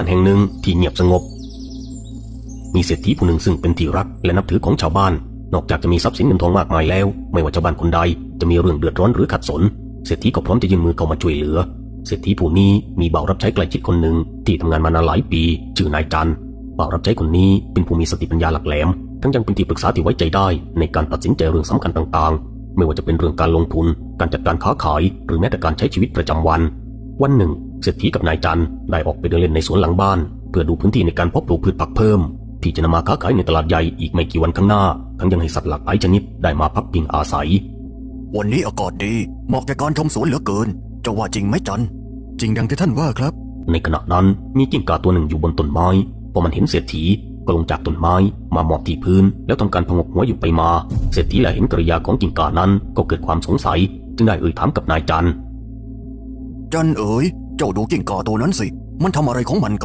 านแห่งหนึ่งที่เงียบสงบ มีเศรษฐีผู้หนึ่งซึ่งเป็นที่รักและนับถือของชาวบ้าน นอกจากจะมีทรัพย์สินเงินทองมากมายแล้ว ไม่ว่าชาวบ้านคนใดจะมีเรื่องเดือดร้อนหรือขัดสน เศรษฐีก็พร้อมจะยื่นมือเข้ามาช่วยเหลือ เศรษฐีผู้นี้มีบ่าวรับใช้ใกล้ชิดคนหนึ่งที่ทำงานมานานหลายปีชื่อนายจันทร์บ่าวรับใช้คนนี้เป็นผู้มีสติปัญญาหลักแหลม ทั้งยังเป็นที่ปรึกษาที่ไว้ใจได้ ในการตัดสินใจเรื่องสำคัญต่างๆ ไม่ว่าจะเป็นเรื่องการลงทุน การจัดการค้าขาย หรือแม้แต่การใช้ชีวิตประจำวัน วันหนึ่ง เศรษฐีกับนายจันทร์ได้ออกไปเดินเล่นในสวนหลังบ้าน เพื่อดูพื้นที่ในการเพาะปลูกพืชผักเพิ่ม ที่จะนำมาค้าขายในตลาดใหญ่อีกไม่กี่วันข้างหน้า ทั้งยังให้สัตว์หลากหลายชนิดได้มาพักพิงอาศัย วันนี้อากาศดีเหมาะแก่การชมสวนเหลือเกินจะว่าจริงไหมจันจริงดังที่ท่านว่าครับ ในขณะนั้นมีกิ้งก่าตัวหนึ่งอยู่บนต้นไม้พอมันเห็นเศรษฐีก็ลงจากต้นไม้มาหมอบที่พื้น แล้วทำการพงกหัวอยู่ไปมา เศรษฐีแลเห็นกริยาของกิ้งก่านั้นก็เกิดความสงสัย จึงได้เอ่ยถามกับนายจันทร์จันเอ๋ย เจ้าดูกิ่งกาตัวนั้นสิ มันทำอะไรของมันกัน